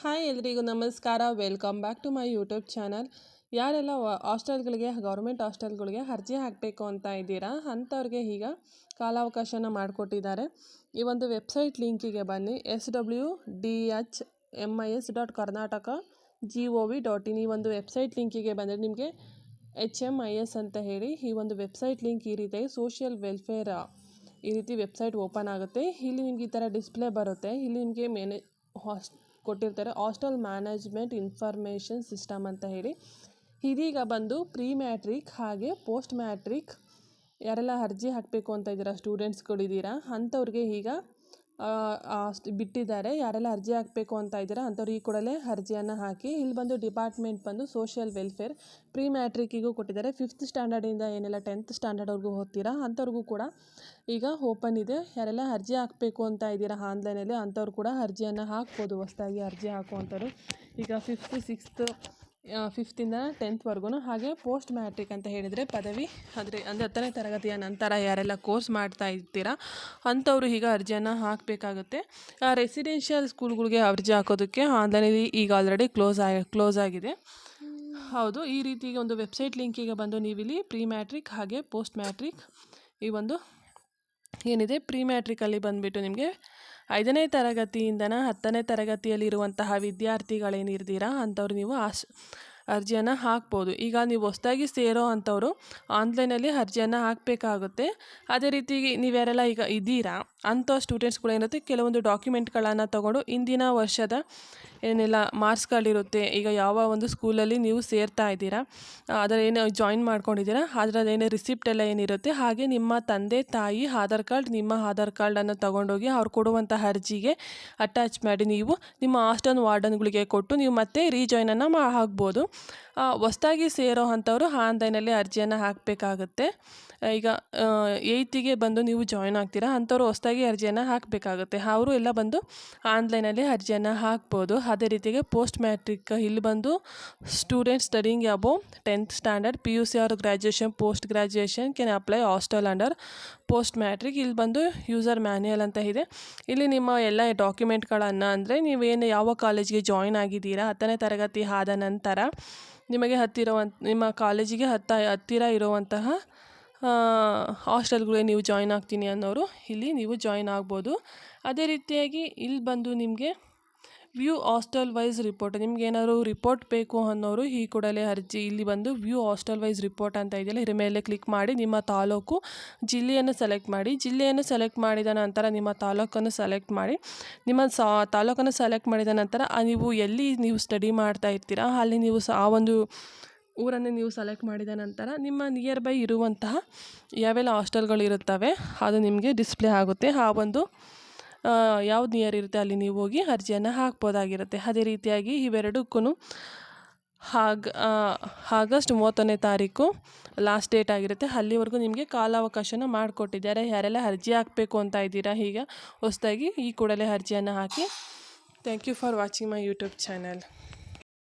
Hi ಎಲ್ರಿಗೂ ನಮಸ್ಕಾರ. Welcome back to my YouTube channel ಯಾರೆಲ್ಲ ಹಾಸ್ಟೆಲ್ಗಳಿಗೆ ಗೌರ್ಮೆಂಟ್ ಹಾಸ್ಟೆಲ್ಗಳಿಗೆ ಅರ್ಜಿ ಹಾಕಬೇಕು ಅಂತ ಇದ್ದೀರಾ? ಅಂಥವ್ರಿಗೆ ಈಗ ಕಾಲಾವಕಾಶನ ಮಾಡಿಕೊಟ್ಟಿದ್ದಾರೆ. ಈ ಒಂದು ವೆಬ್ಸೈಟ್ ಲಿಂಕಿಗೆ ಬನ್ನಿ. S W D H M I S dot Karnataka G O V dot in ಈ ಒಂದು ವೆಬ್ಸೈಟ್ ಲಿಂಕಿಗೆ ಬಂದರೆ ನಿಮಗೆ ಎಚ್ ಎಂ ಐ ಎಸ್ ಅಂತ ಹೇಳಿ ಈ ಒಂದು ವೆಬ್ಸೈಟ್ ಲಿಂಕ್ ಈ ರೀತಿ ಸೋಷಿಯಲ್ ವೆಲ್ಫೇರ್ ಈ ರೀತಿ ವೆಬ್ಸೈಟ್ ಓಪನ್ ಆಗುತ್ತೆ. ಇಲ್ಲಿ ನಿಮಗೆ ಈ ಥರ ಡಿಸ್ಪ್ಲೇ ಬರುತ್ತೆ. ಇಲ್ಲಿ ನಿಮಗೆ ಮೇನೆ ಹಾಸ್ ಕೊಟ್ಟಿರ್ತಾರೆ. ಹಾಸ್ಟೆಲ್ ಮ್ಯಾನೇಜ್ಮೆಂಟ್ ಇನ್ಫಾರ್ಮೇಷನ್ ಸಿಸ್ಟಮ್ ಅಂತ ಹೇಳಿ. ಇದೀಗ ಬಂದು ಪ್ರೀ ಮ್ಯಾಟ್ರಿಕ್ ಹಾಗೆ ಪೋಸ್ಟ್ ಮ್ಯಾಟ್ರಿಕ್ ಯಾರೆಲ್ಲ ಅರ್ಜಿ ಹಾಕಬೇಕು ಅಂತ ಇದ್ದೀರಾ ಸ್ಟೂಡೆಂಟ್ಸ್ಗಳಿದ್ದೀರಾ ಅಂಥವ್ರಿಗೆ ಈಗ ಬಿಟ್ಟಿದ್ದಾರೆ. ಯಾರೆಲ್ಲ ಅರ್ಜಿ ಹಾಕಬೇಕು ಅಂತ ಇದ್ದೀರಾ ಅಂಥವ್ರು ಈ ಕೂಡಲೇ ಅರ್ಜಿಯನ್ನು ಹಾಕಿ ಇಲ್ಲಿ ಬಂದು ಡಿಪಾರ್ಟ್ಮೆಂಟ್ ಬಂದು ಸೋಷಿಯಲ್ ವೆಲ್ಫೇರ್ ಪ್ರೀ ಮ್ಯಾಟ್ರಿಕಿಗೂ ಕೊಟ್ಟಿದ್ದಾರೆ. ಫಿಫ್ತ್ ಸ್ಟ್ಯಾಂಡರ್ಡಿಂದ ಏನೆಲ್ಲ, ಟೆಂತ್ ಸ್ಟ್ಯಾಂಡರ್ಡ್ವರೆಗೂ ಓದ್ತೀರಾ? ಅಂಥವ್ರಿಗೂ ಕೂಡ ಈಗ ಓಪನ್ ಇದೆ. ಯಾರೆಲ್ಲ ಅರ್ಜಿ ಹಾಕಬೇಕು ಅಂತ ಇದ್ದೀರಾ ಆನ್ಲೈನಲ್ಲಿ ಅಂಥವ್ರು ಕೂಡ ಅರ್ಜಿಯನ್ನು ಹಾಕ್ಬೋದು. ಹೊಸ್ದಾಗಿ ಅರ್ಜಿ ಹಾಕುವಂಥವ್ರು. ಈಗ ಫಿಫ್ತ್, ಸಿಕ್ಸ್ತ್ ಫಿಫ್ತಿಂದ ಟೆಂತ್ವರೆಗೂ ಹಾಗೆ ಪೋಸ್ಟ್ ಮ್ಯಾಟ್ರಿಕ್ ಅಂತ ಹೇಳಿದರೆ ಪದವಿ. ಅಂದರೆ ಅಂದರೆ ಹತ್ತನೇ ತರಗತಿಯ ನಂತರ ಯಾರೆಲ್ಲ ಕೋರ್ಸ್ ಮಾಡ್ತಾ ಇರ್ತೀರ, ಅಂಥವರು ಈಗ ಅರ್ಜಿಯನ್ನು ಹಾಕಬೇಕಾಗುತ್ತೆ. ರೆಸಿಡೆನ್ಷಿಯಲ್ ಸ್ಕೂಲ್ಗಳಿಗೆ ಅರ್ಜಿ ಹಾಕೋದಕ್ಕೆ ಆನ್ಲೈನಲ್ಲಿ ಈಗ ಆಲ್ರೆಡಿ ಕ್ಲೋಸ್ ಆಗಿ ಕ್ಲೋಸ್ ಆಗಿದೆ. ಹೌದು, ಈ ರೀತಿ ಒಂದು ವೆಬ್ಸೈಟ್ ಲಿಂಕಿಗೆ ಬಂದು ನೀವಿಲ್ಲಿ ಪ್ರೀ ಮ್ಯಾಟ್ರಿಕ್ ಹಾಗೆ ಪೋಸ್ಟ್ ಮ್ಯಾಟ್ರಿಕ್ ಈ ಒಂದು ಏನಿದೆ? ಪ್ರೀ ಮ್ಯಾಟ್ರಿಕಲ್ಲಿ ಬಂದುಬಿಟ್ಟು ನಿಮಗೆ ಐದನೇ ತರಗತಿಯಿಂದನ ಹತ್ತನೇ ತರಗತಿಯಲ್ಲಿರುವಂತಹ ವಿದ್ಯಾರ್ಥಿಗಳೇನಿರ್ತೀರಾ ಅಂಥವ್ರು ನೀವು ಆಶ್, ಅರ್ಜಿಯನ್ನು ಹಾಕ್ಬೋದು. ಈಗ ನೀವು ಹೊಸದಾಗಿ ಸೇರೋ ಅಂಥವರು ಆನ್ಲೈನಲ್ಲಿ ಅರ್ಜಿಯನ್ನು ಹಾಕಬೇಕಾಗುತ್ತೆ. ಅದೇ ರೀತಿ ನೀವ್ಯಾರೆಲ್ಲ ಈಗ ಇದ್ದೀರಾ? ಅಂಥ ಸ್ಟೂಡೆಂಟ್ಸ್ಗಳೇನಿರುತ್ತೆ ಕೆಲವೊಂದು ಡಾಕ್ಯುಮೆಂಟ್ಗಳನ್ನು ತಗೊಂಡು ಇಂದಿನ ವರ್ಷದ ಏನೆಲ್ಲ ಮಾರ್ಕ್ಸ್ಗಳಿರುತ್ತೆ, ಈಗ ಯಾವ ಒಂದು ಸ್ಕೂಲಲ್ಲಿ ನೀವು ಸೇರ್ತಾ ಇದ್ದೀರಾ, ಅದರ ಏನು ಜಾಯಿನ್ ಮಾಡ್ಕೊಂಡಿದ್ದೀರಾ ಅದರದ್ದು ಏನೇ ರಿಸಿಪ್ಟ್ ಎಲ್ಲ ಏನಿರುತ್ತೆ, ಹಾಗೆ ನಿಮ್ಮ ತಂದೆ, ತಾಯಿ, ಆಧಾರ್ ಕಾರ್ಡ್, ನಿಮ್ಮ ಆಧಾರ್ ಕಾರ್ಡನ್ನು ತಗೊಂಡೋಗಿ ಅವ್ರು ಕೊಡುವಂಥ ಅರ್ಜಿಗೆ ಅಟ್ಯಾಚ್ ಮಾಡಿ ನೀವು ನಿಮ್ಮ ಹಾಸ್ಟೆಲ್ ವಾರ್ಡನ್ಗಳಿಗೆ ಕೊಟ್ಟು ನೀವು ಮತ್ತೆ ರೀಜಾಯ್ನನ್ನು ಮಾ ಹಾಕ್ಬೋದು ಹೊಸ್ದಾಗಿ ಸೇರೋ ಅಂಥವ್ರು ಆನ್ಲೈನಲ್ಲಿ ಅರ್ಜಿಯನ್ನು ಹಾಕಬೇಕಾಗುತ್ತೆ. ಈಗ ಏಯ್ತಿಗೆ ಬಂದು ನೀವು ಜಾಯ್ನ್ ಆಗ್ತೀರಾ, ಅಂಥವ್ರು ಹೊಸ್ದಾಗಿ ಅರ್ಜಿಯನ್ನು ಹಾಕಬೇಕಾಗುತ್ತೆ. ಅವರು ಎಲ್ಲ ಬಂದು ಆನ್ಲೈನಲ್ಲಿ ಅರ್ಜಿಯನ್ನು ಹಾಕ್ಬೋದು. ಅದೇ ರೀತಿಗೆ ಪೋಸ್ಟ್ ಮ್ಯಾಟ್ರಿಕ್ ಇಲ್ಲಿ ಬಂದು student studying above tenth standard P U C or graduation post graduation can apply hostel under post matric ಇಲ್ಲಿ ಬಂದು ಯೂಸರ್ ಮ್ಯಾನ್ಯಲ್ ಅಂತ ಇದೆ. ಇಲ್ಲಿ ನಿಮ್ಮ ಎಲ್ಲ ಡಾಕ್ಯುಮೆಂಟ್ಗಳನ್ನು ಅಂದರೆ ನೀವೇನು ಯಾವ ಕಾಲೇಜ್ಗೆ ಜಾಯ್ನ್ ಆಗಿದ್ದೀರಾ, ಹತ್ತನೇ ತರಗತಿ ಆದ ನಂತರ ನಿಮಗೆ ಹತ್ತಿರವಂತ ನಿಮ್ಮ ಕಾಲೇಜಿಗೆ ಹತ್ತ, ಹತ್ತಿರ ಇರುವಂತಹ ಹಾಸ್ಟೆಲ್ಗಳಿಗೆ ನೀವು ಜಾಯ್ನ್ ಆಗ್ತೀನಿ ಅನ್ನೋರು ಇಲ್ಲಿ ನೀವು ಜಾಯ್ನ್ ಆಗ್ಬೋದು. ಅದೇ ರೀತಿಯಾಗಿ ಇಲ್ಲಿ ಬಂದು ನಿಮಗೆ ವ್ಯೂ ಹಾಸ್ಟೆಲ್ ವೈಸ್ ರಿಪೋರ್ಟ್. ನಿಮ್ಗೆ ಏನಾದ್ರು ರಿಪೋರ್ಟ್ ಬೇಕು ಅನ್ನೋರು ಈ ಕೂಡಲೇ ಅರ್ಜಿ. ಇಲ್ಲಿ ಬಂದು ವ್ಯೂ ಹಾಸ್ಟೆಲ್ ವೈಸ್ ರಿಪೋರ್ಟ್ ಅಂತ ಇದೆಯಲ್ಲ, ಇದ್ರ ಮೇಲೆ ಕ್ಲಿಕ್ ಮಾಡಿ ನಿಮ್ಮ ತಾಲೂಕು ಜಿಲ್ಲೆಯನ್ನು ಸೆಲೆಕ್ಟ್ ಮಾಡಿ. ಜಿಲ್ಲೆಯನ್ನು ಸೆಲೆಕ್ಟ್ ಮಾಡಿದ ನಂತರ ನಿಮ್ಮ ತಾಲೂಕನ್ನು ಸೆಲೆಕ್ಟ್ ಮಾಡಿ. ನಿಮ್ಮ ಸಾ, ತಾಲೂಕನ್ನು ಸೆಲೆಕ್ಟ್ ಮಾಡಿದ ನಂತರ ನೀವು ಎಲ್ಲಿ ನೀವು ಸ್ಟಡಿ ಮಾಡ್ತಾ ಇರ್ತೀರಾ, ಅಲ್ಲಿ ನೀವು ಆ ಒಂದು ಊರನ್ನು ನೀವು ಸೆಲೆಕ್ಟ್ ಮಾಡಿದ ನಂತರ ನಿಮ್ಮ ನಿಯರ್ ಬೈ ಇರುವಂತಹ ಯಾವೆಲ್ಲ ಹಾಸ್ಟೆಲ್ಗಳು ಇರುತ್ತವೆ, ಅದು ನಿಮಗೆ ಡಿಸ್ಪ್ಲೇ ಆಗುತ್ತೆ. ಆ ಒಂದು ಯಾವ್ದು ನಿಯರ್ ಇರುತ್ತೆ ಅಲ್ಲಿ ನೀವು ಹೋಗಿ ಅರ್ಜಿಯನ್ನು ಹಾಕ್ಬೋದಾಗಿರುತ್ತೆ. ಅದೇ ರೀತಿಯಾಗಿ ಇವೆರಡಕ್ಕೂ ಹಾಗ ಆಗಸ್ಟ್ ಮೂವತ್ತೊಂದನೇ ತಾರೀಕು ಲಾಸ್ಟ್ ಡೇಟ್ ಆಗಿರುತ್ತೆ. ಅಲ್ಲಿವರೆಗೂ ನಿಮಗೆ ಕಾಲಾವಕಾಶನ ಮಾಡಿಕೊಟ್ಟಿದ್ದಾರೆ. ಯಾರೆಲ್ಲ ಅರ್ಜಿ ಹಾಕಬೇಕು ಅಂತ ಇದ್ದೀರಾ ಈಗ ಹೊಸದಾಗಿ ಈ ಕೂಡಲೇ ಅರ್ಜಿಯನ್ನು ಹಾಕಿ. Thank you for watching my YouTube channel